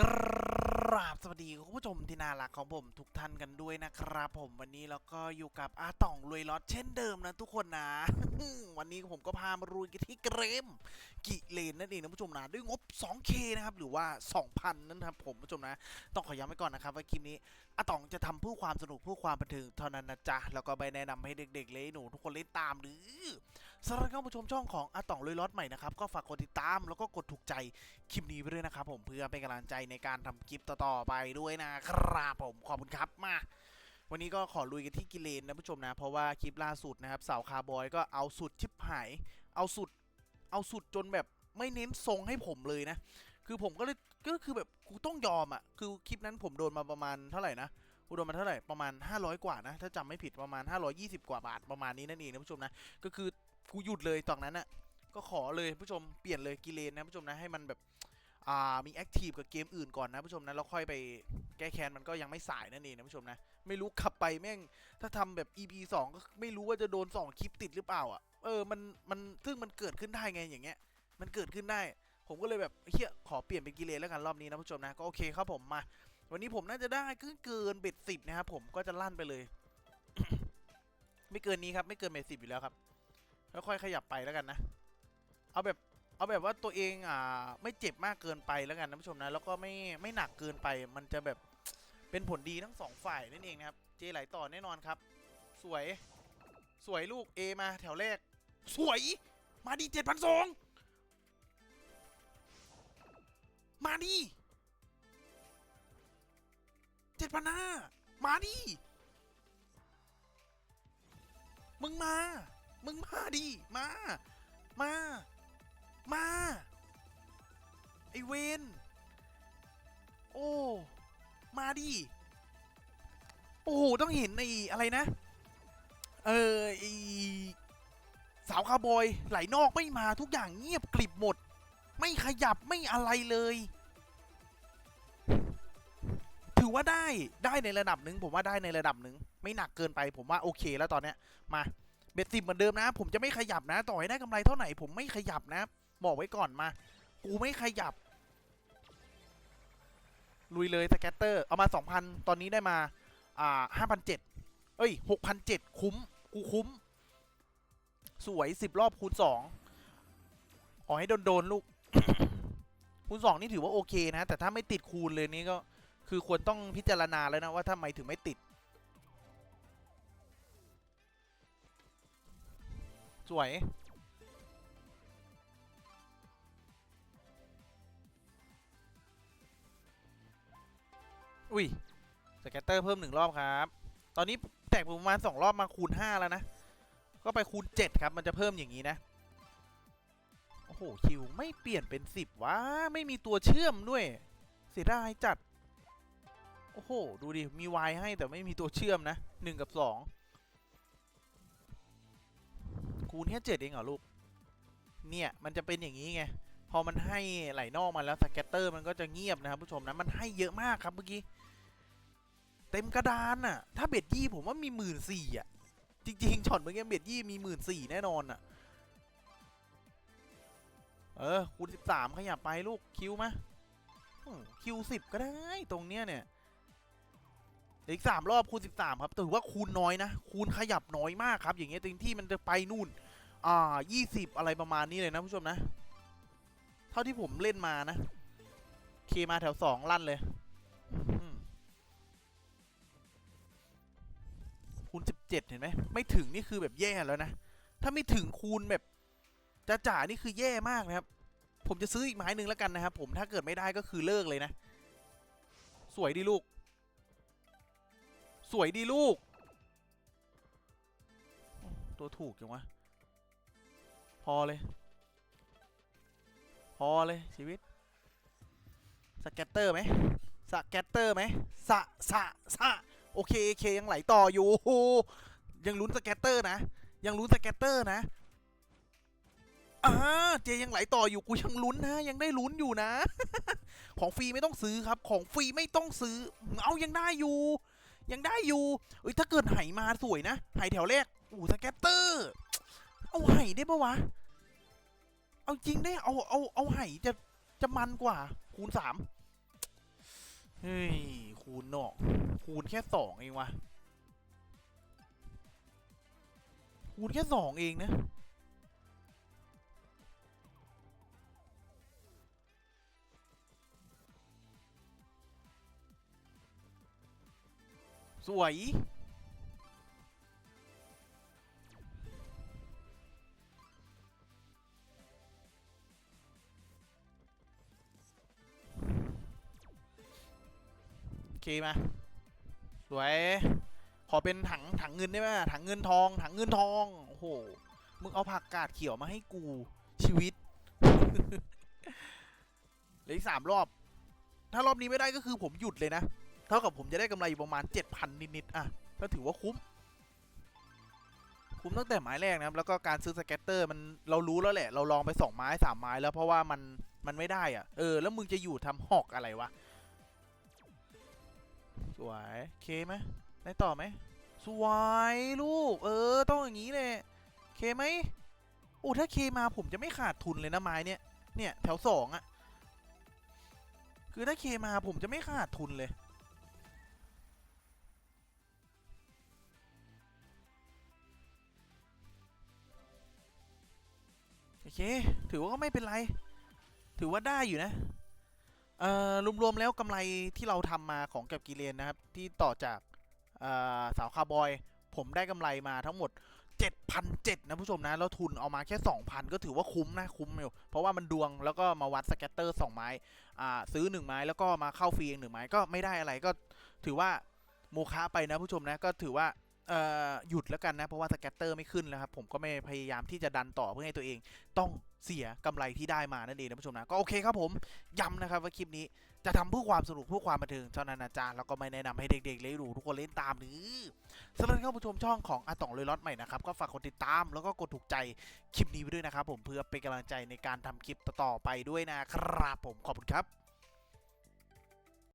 ก ราบสวัสดีคุณผู้ชมที่น่ารักของผมทุกท่านกันด้วยนะครับผมวันนี้เราก็อยู่กับอาต่องรวยล็อตเช่นเดิมนะทุกคนนะ วันนี้ผมก็พามารุยกันที่เกมกิเลนนั่นเองนะผู้ชมนะด้วยงบ 2K นะครับหรือว่า 2,000 นั่นนะครับผมผู้ชมนะ ต้องขอย้ำไว้ก่อนนะครับว่าคลิปนี้อาต่องจะทำเพื่อความสนุกเพื่อความบันเทิงเท่านั้นนะจ๊ะแล้วก็ไปแนะนำให้เด็กๆเลยหนูทุกคนเล่นตามหรือสำหรับท่านผู้ชมช่องของอาต่องรวยล็อตใหม่นะครับก็ฝากกดติดตามแล้วก็กดถูกใจคลิปนี้ไปด้วยนะครับผมเพื่อเป็นกำลังใจในการทำคลิปต่อๆไปด้วยนะครับผมขอบคุณครับมาวันนี้ก็ขอลุยกันที่กิเลนนะผู้ชมนะ เพราะว่าคลิปล่าสุดนะครับสาวคาร์บอยก็เอาสุดชิบหาย เอาสุด เอาสุดจนแบบไม่เน้นทรงให้ผมเลยนะ คือผมก็เลยก็คือแบบกูต้องยอมอะ คือคลิปนั้นผมโดนมาประมาณเท่าไหร่นะกูโดนมาเท่าไหร่ประมาณ 500 กว่านะ ถ้าจำไม่ผิดประมาณ 520 กว่าบาทประมาณนี้นั่นเองนะผู้ชมนะ ก็คือกูหยุดเลยตอนนั้นอะก็ขอเลยผู้ชมเปลี่ยนเลยกิเลนนะผู้ชมนะให้มันแบบ มีแอคทีฟกับเกมอื่นก่อนนะผู้ชมนะแล้วค่อยไปแก้แค้นมันก็ยังไม่สายนั่นเองนะผู้ชมนะ ไม่รู้ขับไปแม่งถ้าทำแบบ EP 2 ก็ไม่รู้ว่าจะโดน 2 คลิปติดหรือเปล่าอะเออมันมันซึ่งมันเกิดขึ้นได้ไงอย่างเงี้ย มันเกิดขึ้นได้ ผมก็เลยแบบเฮียขอเปลี่ยนเป็นกิเลนแล้วกันรอบนี้นะผู้ชมนะ ก็โอเคครับผมมา วันนี้ผมน่าจะได้ขึ้นเกินเบ็ดสิบนะครับผมก็จะลั่นไปเลย ไม่เกินนี้ครับ ไม่เกินเบ็ดสิบอยู่แล้วครับค่อยๆขยับไปแล้วกันนะ เอาแบบ เอาแบบว่าตัวเองอ่าไม่เจ็บมากเกินไปแล้วกันนะผู้ชมนะ แล้วก็ไม่ไม่หนักเกินไป มันจะแบบเป็นผลดีทั้งสองฝ่ายนั่นเองนะครับ เจไหลต่อแน่นอนครับ สวยสวยลูก A มาแถวแรก สวย มาดีเจ็ดพันสองมาดีเจ็ดพันห้ามาดีมึงมา มึงมาดิมา มา มา ไอเวนโอ้ มาดิ โอ้โห ต้องเห็นในอะไรนะ เออไอสาวคาบอย ไหลนอกไม่มาทุกอย่างเงียบกริบหมด ไม่ขยับไม่อะไรเลย ถือว่าได้ได้ในระดับหนึ่งผมว่าได้ในระดับหนึ่งไม่หนักเกินไปผมว่าโอเคแล้วตอนเนี้ยมาเบ็ดสิบเหมือนเดิมนะ ผมจะไม่ขยับนะ ต่อให้ได้กำไรเท่าไหร่ผมไม่ขยับนะ บอกไว้ก่อนมา กูไม่ขยับ ลุยเลยสแกตเตอร์ เอามา 2,000 ตอนนี้ได้มา อ่า5,700เอ้ย6,700คุ้ม กูคุ้ม สวย10รอบคูณ2ขอให้โดนโดนๆลูก คูณ2นี่ถือว่าโอเคนะ แต่ถ้าไม่ติดคูณเลยนี่ก็ คือควรต้องพิจารณาแล้วนะว่าทำไมถึงไม่ติด สวย อุ้ยสแกตเตอร์เพิ่มหนึ่งรอบครับ ตอนนี้แตกประมาณสองรอบมาคูณห้าแล้วนะ ก็ไปคูณเจ็ดครับ มันจะเพิ่มอย่างนี้นะ โอ้โห คิวไม่เปลี่ยนเป็นสิบวะ ไม่มีตัวเชื่อมด้วย เสียดายจัด โอ้โห ดูดิ มี Y ให้แต่ไม่มีตัวเชื่อมนะหนึ่งกับสองคูณแค่เจ็ดเองเหรอลูก เนี่ย มันจะเป็นอย่างนี้ไง พอมันให้ไหลนอกมาแล้วสแกตเตอร์มันก็จะเงียบนะครับผู้ชมนะ มันให้เยอะมากครับเมื่อกี้ เต็มกระดานน่ะ ถ้าเบ็ดยี่ผมว่ามีหมื่นสี่อะ จริงๆช็อตเมื่อกี้เบ็ดยี่มีหมื่นสี่แน่นอนอะ เออคูณสิบสามขยับไปลูกคิวมาอืมคิวสิบก็ได้ตรงเนี้ยเนี่ยออีกสามรอบคูณสิบสามครับถือว่าคูณน้อยนะ คูณขยับน้อยมากครับ อย่างเงี้ยจริงที่มันจะไปนู่น อ่ายี่สิบอะไรประมาณนี้เลยนะผู้ชมนะ เท่าที่ผมเล่นมานะ เคมาแถวสองลั่นเลย คูณสิบเจ็ดเห็นไหมไม่ถึงนี่คือแบบแย่แล้วนะ ถ้าไม่ถึงคูณแบบจะจ่านี่คือแย่มากนะครับ ผมจะซื้ออีกไม้หนึ่งแล้วกันนะครับผมถ้าเกิดไม่ได้ก็คือเลิกเลยนะ สวยดีลูก สวยดีลูก ตัวถูกจังวะพอเลย พอเลยชีวิตสแกตเตอร์ไหมสแกตเตอร์ไหมสะสะสะ โอเคโอเคยังไหลต่ออยู่ ยังลุ้นสแกตเตอร์นะ ยังลุ้นสแกตเตอร์นะอ่าเจยังไหลต่ออยู่กูยังลุ้นนะ ยังได้ลุ้นอยู่นะ ของฟรีไม่ต้องซื้อครับ ของฟรีไม่ต้องซื้อ เอายังได้อยู่ ยังได้อยู่เอ้ยถ้าเกิดไหมาสวยนะไหแถวแรกอู้สแกตเตอร์ เอาไหได้ปะวะ เอาจริงได้เอาเอาเอาไหจะจะมันกว่า คูณสามเฮ้ย คูณนอกคูณแค่สองเองวะคูณแค่สองเองนะสวย เคมา สวย ขอเป็นถังถังเงินได้ไหมถังเงินทอง ถังเงินทอง โอ้โห มึงเอาผักกาดเขียวมาให้กูชีวิตเหลืออีกสามรอบ ถ้ารอบนี้ไม่ได้ก็คือผมหยุดเลยนะ เท่ากับผมจะได้กำไรอยู่ประมาณเจ็ดพันนิดๆ อะ ก็ถือว่าคุ้ม คุ้มตั้งแต่ไม้แรกนะครับ แล้วก็การซื้อสเก็ตเตอร์มันเรารู้แล้วแหละ เราลองไปสองไม้สามไม้แล้วเพราะว่ามันมันไม่ได้อะ เออ แล้วมึงจะอยู่ทำหอกอะไรวะ สวยเคไหมได้ต่อไหมสวยลูก เออ ต้องอย่างนี้เลยเคไหมโอ้ถ้าเคมาผมจะไม่ขาดทุนเลยนะไม้เนี่ย เนี่ยแถวสองอะคือถ้าเคมาผมจะไม่ขาดทุนเลยโอเค ถือว่าก็ไม่เป็นไร ถือว่าได้อยู่นะ เอ่อรวมๆแล้วกำไรที่เราทำมาของกับกิเลนนะครับ ที่ต่อจากเสาวคาร์บอย ผมได้กำไรมาทั้งหมด 7,700นะผู้ชมนะ แล้วทุนเอามาแค่ 2,000 ก็ถือว่าคุ้มนะ คุ้มอยู่ เพราะว่ามันดวงแล้วก็มาวัดสแกตเตอร์ 2 ไม้ซื้อ 1 ไม้แล้วก็มาเข้าฟรีอีกหนึ่งไม้ก็ไม่ได้อะไรก็ถือว่าโมฆะไปนะผู้ชมนะก็ถือว่า หยุดแล้วกันนะ เพราะว่าสแกตเตอร์ไม่ขึ้นแล้วครับ ผมก็ไม่พยายามที่จะดันต่อเพื่อให้ตัวเองต้องเสียกำไรที่ได้มานั่นเองนะผู้ชมนะ ก็โอเคครับผมย้ำนะครับว่าคลิปนี้จะทำเพื่อความสนุกเพื่อความบันเทิงเท่านั้นนะจ๊ะแล้วก็ไม่แนะนำให้เด็กๆ เล่นดูทุกคนเล่นตามหรือสำหรับท่านผู้ชมช่องของอาต่องเลยล็อตใหม่นะครับ ก็ฝากกดติดตามแล้วก็กดถูกใจคลิปนี้ไว้ด้วยนะครับผมเพื่อเป็นกำลังใจในการทำคลิปต่อไปด้วยนะครับผมขอบคุณครับ